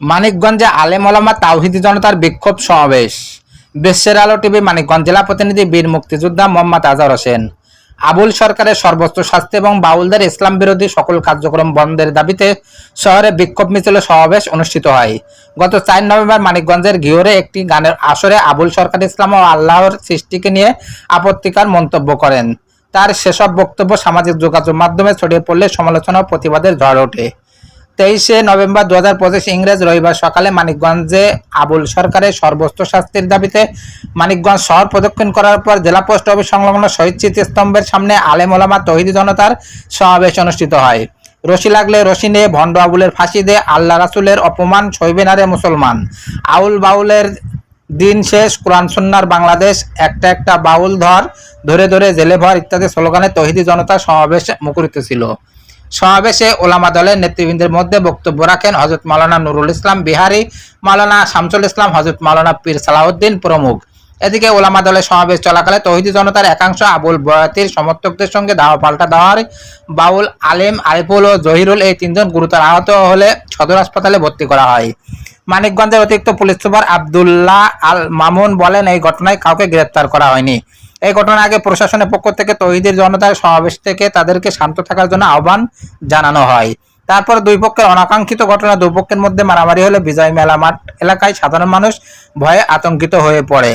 মানিকগঞ্জে আলেম ওলামা তাওহিদি জনতার বিক্ষোভ সমাবেশ। বিশ্বের আলো টিভি মানিকগঞ্জ জেলা প্রতিনিধি বীর মুক্তিযোদ্ধা মোহাম্মদ আজহর হোসেন। আবুল সরকারের সর্বোচ্চ শাস্তি এবং বাউলদের ইসলাম বিরোধী সকল কার্যক্রম বন্ধের দাবিতে শহরে বিক্ষোভ মিছিল সমাবেশ অনুষ্ঠিত হয়। গত চার নভেম্বর মানিকগঞ্জের ঘিওরে একটি গানের আসরে আবুল সরকার ইসলাম ও আল্লাহর সৃষ্টিকে নিয়ে আপত্তিকর মন্তব্য করেন। তার সেসব বক্তব্য সামাজিক যোগাযোগ মাধ্যমে ছড়িয়ে পড়লে সমালোচনা ও প্রতিবাদের ঝড় ওঠে। তেইশে নভেম্বর দু হাজার পঁচিশ ইংরেজ রবিবার সকালে মানিকগঞ্জে আবুল সরকারের সর্বোচ্চ শাস্তির দাবিতে মানিকগঞ্জ শহর প্রদক্ষিণ করার পর জেলা পোস্ট অফিস সংলগ্ন শহীদ স্মৃতিস্তম্ভের সামনে আলেম ওলামা তহিদি জনতার সমাবেশ অনুষ্ঠিত হয়। রশি লাগলে রশি নিয়ে ভণ্ড আবুলের ফাঁসি দিয়ে আল্লাহ রাসুলের অপমান সইবে মুসলমান। আউল বাউলের দিন শেষ, কোরআন, সুন্নার বাংলাদেশ, একটা একটা বাউল ধর, ধরে ধরে জেলে ভর ইত্যাদি স্লোগানে তহিদি জনতার সমাবেশ মুখরিত ছিল। সমাবেশে ওলামা দলের নেতৃবৃন্দের মধ্যে বক্তব্য রাখেন হজরত মাওলানা নুরুল ইসলাম বিহারি, মাওলানা শামসুল ইসলাম হজরত মাওলানা পীর সালাউদ্দিন প্রমুখ। এদিকে ওলামা দলের সমাবেশ চলাকালে তহিদি জনতার একাংশ আবুল বয়াতির সমর্থকদের সঙ্গে দাওয়া পাল্টা দেওয়ার বাউল আলেম আরিফুল ও জহিরুল এই তিনজন গুরুতর আহত হলে সদর হাসপাতালে ভর্তি করা হয়। মানিকগঞ্জের অতিরিক্ত পুলিশ সুপার আবদুল্লাহ আল মামুন বলেন, এই ঘটনায় কাউকে গ্রেপ্তার করা হয়নি। এই ঘটনার আগে প্রশাসনের পক্ষ থেকে তহিদের জনতার সমাবেশ থেকে তাদেরকে শান্ত থাকার জন্য আহ্বান জানানো হয়। তারপর দুই পক্ষের অনাকাঙ্ক্ষিত ঘটনা দুই পক্ষের মধ্যে মারামারি হলে বিজয় মেলা মাঠ এলাকায় সাধারণ মানুষ ভয়ে আতঙ্কিত হয়ে পড়ে।